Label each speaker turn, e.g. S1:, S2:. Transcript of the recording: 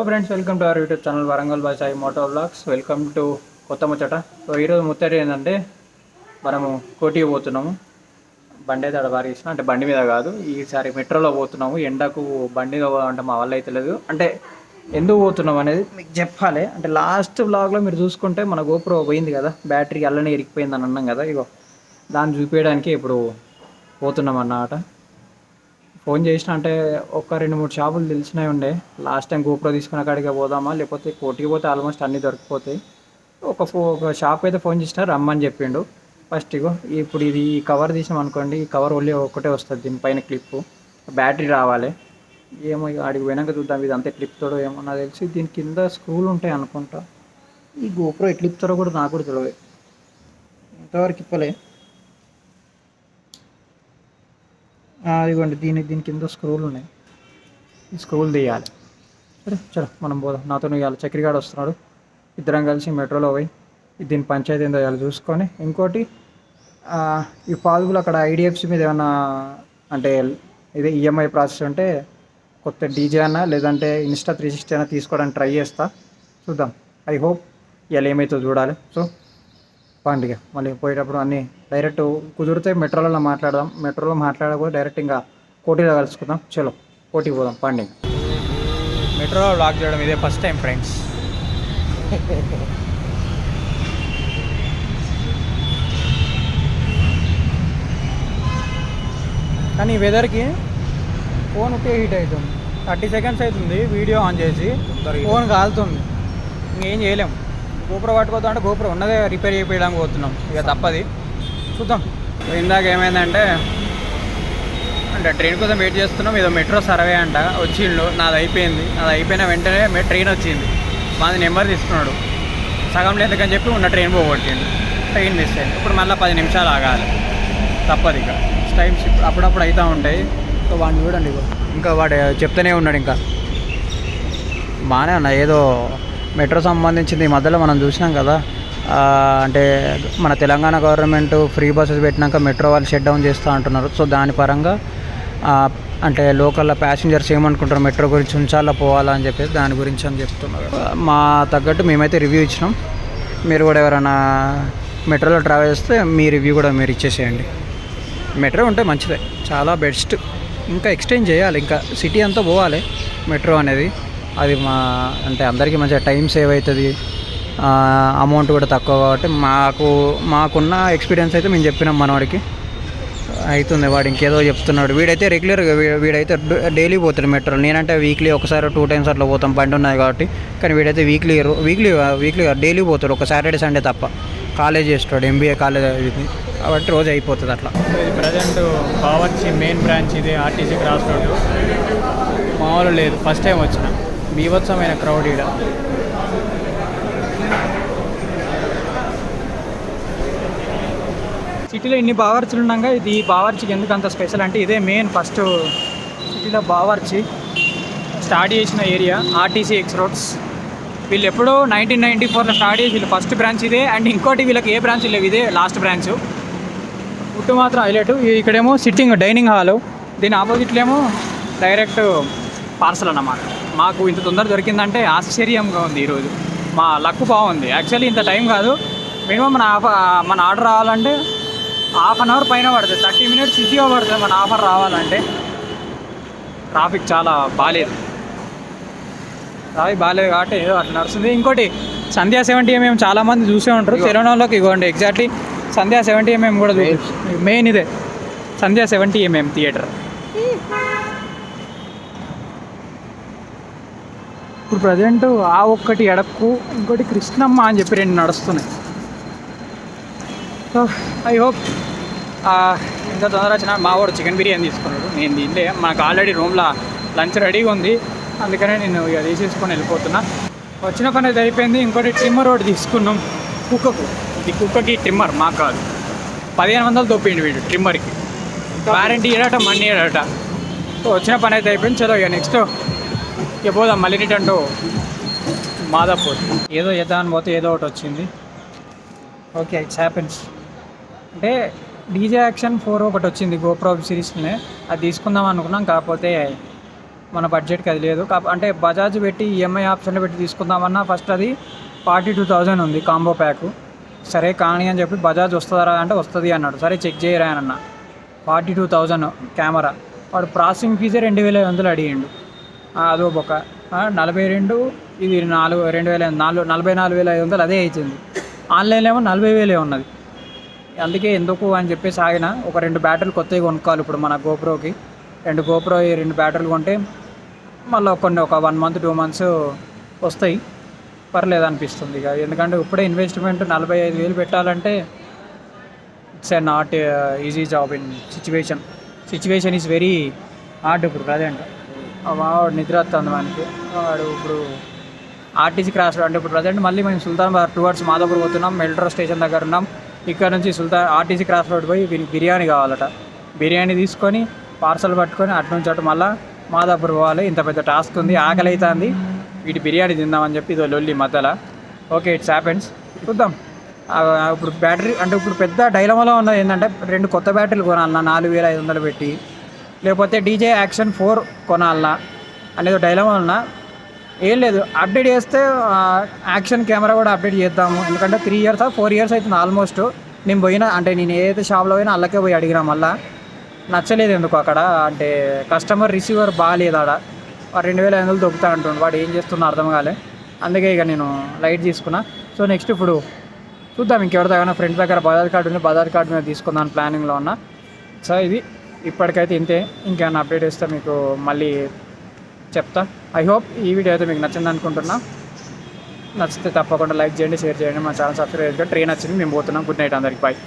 S1: Hello friends welcome to our YouTube channel Warangal Basai moto blogs welcome to కొత్త ముచ్చట so ఈరోజు ముచ్చట ఏంటంటే మనము కోటికి పోతున్నాము. బండి అయితే అక్కడ బాగా అంటే బండి మీద కాదు ఈసారి మెట్రోలో పోతున్నాము. ఎండకు బండి అంటే మా వల్ల అయితే లేదు. అంటే ఎందుకు పోతున్నాం అనేది మీకు చెప్పాలి. అంటే లాస్ట్ బ్లాగ్లో మీరు చూసుకుంటే మన గోప్రో పోయింది కదా బ్యాటరీ అల్లనే ఇరిగిపోయింది అని అన్నాం కదా ఇగో దాన్ని చూపించడానికి ఇప్పుడు పోతున్నాం అన్నమాట. ఫోన్ చేసిన అంటే ఒక రెండు మూడు షాపులు తెలిసినవి ఉండే. లాస్ట్ టైం గోప్రో తీసుకున్న కాడికి పోదామా లేకపోతే కోటికి పోతే ఆల్మోస్ట్ అన్నీ దొరికిపోతాయి. ఒక ఫో ఒక షాప్ అయితే ఫోన్ చేసిన రమ్మని చెప్పిండు. ఫస్ట్ ఇగో ఇప్పుడు ఇది ఈ కవర్ తీసాం అనుకోండి ఈ కవర్ ఓన్లీ ఒకటే వస్తుంది దీనిపైన క్లిప్ బ్యాటరీ రావాలి. ఏమో ఇక ఆడికి పోయినాక చూద్దాం ఇది అంతే క్లిప్ ఏమో నాకు తెలిసి దీని కింద స్క్రూలు ఉంటాయి అనుకుంటా. ఈ గోప్రో ఎట్లా కూడా నాకు కూడా తెలియదు ఇంతవరకు ఇప్పలే ఆ, ఇదిగోండి దీని దీని కింద స్క్రూలు ఉన్నాయి. ఈ స్క్రూలు తీయాలి. సరే చలో మనం పోదాం. నాతో ఇవ్వాలి చక్రిగాడు వస్తున్నాడు. ఇద్దరం కలిసి మెట్రోలో పోయి దీని పంచాయతీ ఏందో ఇవాళ చూసుకొని ఇంకోటి ఈ పాదుగులు అక్కడ ఐడిఎఫ్సి మీద ఏమైనా అంటే ఇదే ఈఎంఐ ప్రాసెస్ ఉంటే కొత్త డీజే అన్నా లేదంటే ఇన్స్టా త్రీ సిక్స్టీ అయినా తీసుకోవడానికి ట్రై చేస్తా. చూద్దాం. ఐ హోప్ ఇవాళ ఏమవుతుందో చూడాలి. సో పండుగ మళ్ళీ పోయేటప్పుడు అన్నీ డైరెక్ట్ కుదిరితే మెట్రోలో మాట్లాడదాం. మెట్రోలో మాట్లాడకపోతే డైరెక్ట్ ఇంకా కోటిలో కలుసుకుందాం. చలో కోటికి పోదాం. పండుగ మెట్రోలో బ్లాక్ చేయడం ఇదే ఫస్ట్ టైం ఫ్రెండ్స్ కానీ ఈ వెదర్కి ఫోన్ ఒకే హీట్ అవుతుంది. థర్టీ సెకండ్స్ అవుతుంది వీడియో ఆన్ చేసి ఫోన్ కాలుతుంది. ఇంకేం చేయలేం. గోపురం పట్టుకోద్దాం అంటే గోపురం ఉన్నదే రిపేర్ చేయడానికి పోతున్నాం. ఇక తప్పది. చూద్దాం. ఇందాక ఏమైందంటే అంటే ట్రైన్ కోసం వెయిట్ చేస్తున్నాం. ఏదో మెట్రో సర్వే అంట. వచ్చిండు. నాది అయిపోయింది. నాది అయిపోయిన వెంటనే ట్రైన్ వచ్చింది. మాది నెంబర్ తీసుకున్నాడు. సగం లేదుకని చెప్పి ఉన్న ట్రైన్ పోగొట్టిండు. ట్రైన్ మిస్ అయింది. ఇప్పుడు మళ్ళీ పది నిమిషాలు ఆగాలి. తప్పదు ఇక. టైమ్స్ అప్పుడప్పుడు అవుతూ ఉంటాయి. సో వాడిని చూడండి ఇంకా వాడు చెప్తూనే ఉన్నాడు ఇంకా. బాగానే ఉన్నా. ఏదో మెట్రో సంబంధించింది. ఈ మధ్యలో మనం చూసినాం కదా అంటే మన తెలంగాణ గవర్నమెంట్ ఫ్రీ బస్సెస్ పెట్టినాక మెట్రో వాళ్ళు షట్ డౌన్ చేస్తూ అంటున్నారు. సో దాని పరంగా అంటే లోకల్ ప్యాసింజర్స్ ఏమనుకుంటారు? మెట్రో గురించి ఉంచాలా పోవాలా అని చెప్పేసి దాని గురించి అని చెప్తున్నారు. మా తగ్గట్టు మేమైతే రివ్యూ ఇచ్చినాం. మీరు కూడా ఎవరైనా మెట్రోలో ట్రావెల్ చేస్తే మీ రివ్యూ కూడా మీరు ఇచ్చేసేయండి. మెట్రో ఉంటే మంచిదే. చాలా బెస్ట్ ఇంకా ఎక్స్టెండ్ చేయాలి. ఇంకా సిటీ అంతా పోవాలి. మెట్రో అనేది. అది మా అంటే అందరికీ మంచిగా టైం సేవ్ అవుతుంది. అమౌంట్ కూడా తక్కువ కాబట్టి మాకు మాకున్న ఎక్స్పీరియన్స్ అయితే మేము చెప్పినాం మనవాడికి అవుతుంది వాడు ఇంకేదో చెప్తున్నాడు. వీడైతే రెగ్యులర్గా వీడైతే డైలీ పోతాడు మెట్రో. నేనంటే వీక్లీ ఒకసారి టూ టైమ్స్ అట్లా పోతాం. బండి ఉన్నది కాబట్టి. కానీ వీడైతే వీక్లీ వీక్లీ వీక్లీ డైలీ పోతాడు. ఒక సాటర్డే సండే తప్ప. కాలేజ్ చేస్తాడు. ఎంబీఏ కాలేజ్ ఇది కాబట్టి రోజు అయిపోతుంది అట్లా. ప్రజెంట్ బావర్చి మెయిన్ బ్రాంచ్ ఇది ఆర్టీసీ క్రాస్ రోడ్డు మామూలు లేదు. ఫస్ట్ టైం వచ్చిన. బీభత్సమైన క్రౌడ్ ఈడ. సిటీలో ఇన్ని బావర్చులు ఉండగా ఇది ఈ బావర్చికి ఎందుకు అంత స్పెషల్ అంటే ఇదే మెయిన్ ఫస్ట్ సిటీలో బావర్చి స్టార్ట్ చేసిన ఏరియా ఆర్టీసీ ఎక్స్ రోడ్స్ వీళ్ళు ఎప్పుడో నైన్టీన్ నైన్టీ ఫోర్లో స్టార్ట్ చేసి వీళ్ళు ఫస్ట్ బ్రాంచ్ ఇదే అండ్ ఇంకోటి వీళ్ళకి ఏ బ్రాంచ్ లేవు ఇదే లాస్ట్ బ్రాంచ్ ఫుడ్ మాత్రం హైలైట్ ఇక్కడేమో సిట్టింగ్ డైనింగ్ హాలు దీని ఆపోజిట్లో ఏమో డైరెక్ట్ పార్సల్ అన్నమాట. మాకు ఇంత తొందర దొరికిందంటే ఆశ్చర్యంగా ఉంది ఈరోజు. మా లక్ బాగుంది. యాక్చువల్లీ ఇంత టైం కాదు. మినిమం మన మన ఆర్డర్ రావాలంటే హాఫ్ అన్ అవర్ పైన పడుతుంది. థర్టీ మినిట్స్ ఈజీగా పడుతుంది మన ఆఫర్ రావాలంటే. ట్రాఫిక్ చాలా బాగాలేదు ట్రాఫిక్ బాగాలేదు కాబట్టి ఏదో అట్లా నడుస్తుంది. ఇంకోటి సంధ్యా సెవెంటీ ఎంఎం చాలా మంది చూసే ఉంటారు. తెలంగాణలోకి ఇవ్వండి. ఎగ్జాక్ట్లీ సంధ్యా సెవెంటీ ఎంఎం కూడా మెయిన్ ఇదే. సంధ్యా సెవెంటీ ఎంఎం థియేటర్ ఇప్పుడు ప్రజెంట్ ఆ ఒక్కటి ఎడక్కు ఇంకోటి కృష్ణమ్మ అని చెప్పి రెండు నడుస్తున్నాయి. సో ఐ హోప్ ఇంకా తొందర వచ్చిన మా వాడు చికెన్ బిర్యానీ తీసుకున్నాడు. నేను తినలే మనకు ఆల్రెడీ రూమ్లో లంచ్ రెడీగా ఉంది. అందుకనే నేను ఇక తీసేసుకొని వెళ్ళిపోతున్నా. వచ్చిన పని అయితే అయిపోయింది. ఇంకోటి ట్రిమ్మర్ ఒకటి తీసుకున్నాం. కుక్కకు. ఇది కుక్కకి ట్రిమ్మర్ మాకు కాదు. పదిహేను వందలు తొప్పిండి వీడు ట్రిమ్మర్కి వారంటీ ఏడట మనీ ఏడట. సో వచ్చిన పని అయితే అయిపోయింది. చలో ఇక నెక్స్ట్ ఇక పోదాం మళ్ళీ రిటర్న్ టు మాదాపూర్. ఏదో చేద్దామని పోతే ఏదో ఒకటి వచ్చింది. ఓకే ఇట్స్ హ్యాపెన్స్ అంటే డీజే యాక్షన్ ఫోర్ ఒకటి వచ్చింది గోప్రో సిరీస్లోనే. అది తీసుకుందాం అనుకున్నాం కాకపోతే మన బడ్జెట్కి అది లేదు. కాప అంటే బజాజ్ పెట్టి ఈఎంఐ ఆప్షన్లో పెట్టి తీసుకుందామన్నా ఫస్ట్ అది ఫార్టీ టూ థౌజండ్ ఉంది కాంబో ప్యాక్. సరే కానీ అని చెప్పి బజాజ్ వస్తుందా అంటే వస్తుంది అన్నాడు. సరే చెక్ చేయరా అన్న. Forty two thousand camera. వాడు ప్రాసెసింగ్ ఫీజే రెండు వేల ఐదు వందలు అడిగిండు. అదో ఒక నలభై రెండు ఇది నాలుగు రెండు వేల నాలుగు నలభై నాలుగు వేల ఐదు వందలు అదే అవుతుంది ఆన్లైన్లో ఏమో నలభై వేలే ఉన్నది. అందుకే ఎందుకు అని చెప్పేసి ఆగిన ఒక రెండు బ్యాటరీలు కొత్తవి కొనుక్కోవాలి ఇప్పుడు మన గోప్రోకి. రెండు గోప్రో ఈ రెండు బ్యాటరీలు కొంటే మళ్ళీ కొన్ని ఒక వన్ మంత్ టూ మంత్స్ వస్తాయి. పర్లేదు అనిపిస్తుంది ఇక. ఎందుకంటే ఇప్పుడే ఇన్వెస్ట్మెంట్ నలభై ఐదు వేలు పెట్టాలంటే it's a not easy job in situation situation is very hard ఇప్పుడు ప్రజెంట్ మావాడు నిద్ర వస్తుంది మనకి వాడు ఇప్పుడు ఆర్టీసీ క్రాస్ అంటే ఇప్పుడు ప్రజెంట్ మళ్ళీ మేము సుల్తాన్ బార్ టువర్డ్స్ మాధవపూర్ పోతున్నాం మెల్ట్రో స్టేషన్ దగ్గర ఉన్నాం. ఇక్కడ నుంచి సుల్తాన్ ఆర్టీసీ క్రాస్ రోడ్ పోయి వీనికి బిర్యానీ కావాలట. బిర్యానీ తీసుకొని పార్సల్ పట్టుకొని అటు నుంచి అటు మళ్ళీ మాదాపూర్ పోవాలి. ఇంత పెద్ద టాస్క్ ఉంది ఆకలి అవుతుంది వీటి బిర్యానీ తిందామని చెప్పి ఇదో లొల్లి మధ్యలో. ఓకే ఇట్స్ హ్యాపెన్స్ చూద్దాం. ఇప్పుడు బ్యాటరీ అంటే ఇప్పుడు పెద్ద డైలమాలో ఉన్నది ఏంటంటే రెండు కొత్త బ్యాటరీలు కొనాలన్నా నాలుగు వేల ఐదు వందలు పెట్టి లేకపోతే డీజే యాక్షన్ ఫోర్ కొనాలన్నా అనేది డైలమా ఉన్నా ఏం లేదు. అప్డేట్ చేస్తే యాక్షన్ కెమెరా కూడా అప్డేట్ చేద్దాము. ఎందుకంటే త్రీ ఇయర్స్ ఫోర్ ఇయర్స్ అవుతుంది ఆల్మోస్ట్. నేను పోయినా అంటే నేను ఏదైతే షాప్లో పోయినా అల్లకే పోయి అడిగినా మళ్ళా. నచ్చలేదు ఎందుకు అక్కడ? అంటే కస్టమర్ రిసీవర్ బాగాలేదు ఆడ. వాడు రెండు వేల ఐదు వందలు దొక్కుతా అంటుండు. వాడు ఏం చేస్తున్నా అర్థం కాలే. అందుకే ఇక నేను లైట్ తీసుకున్నా. సో నెక్స్ట్ ఇప్పుడు చూద్దాం. ఇంకెవరి దగ్గర ఫ్రెండ్ దగ్గర బజాజ్ కార్డు ఉంది. బజాజ్ కార్డు మీద తీసుకుందాం ప్లానింగ్లో ఉన్నా. సో ఇది. ఇప్పటికైతే ఇంతే. ఇంకేమైనా అప్డేట్ ఇస్తే మీకు మళ్ళీ చెప్తా. ఐ హోప్ ఈ వీడియో అయితే మీకు నచ్చింది అనుకుంటున్నా. నచ్చితే తప్పకుండా లైక్ చేయండి షేర్ చేయండి. మా ఛానల్ సబ్స్క్రైబ్ చేయండి. ట్రైన్ వచ్చింది మేము పోతున్నాం. గుడ్ నైట్ అందరికి. బాయ్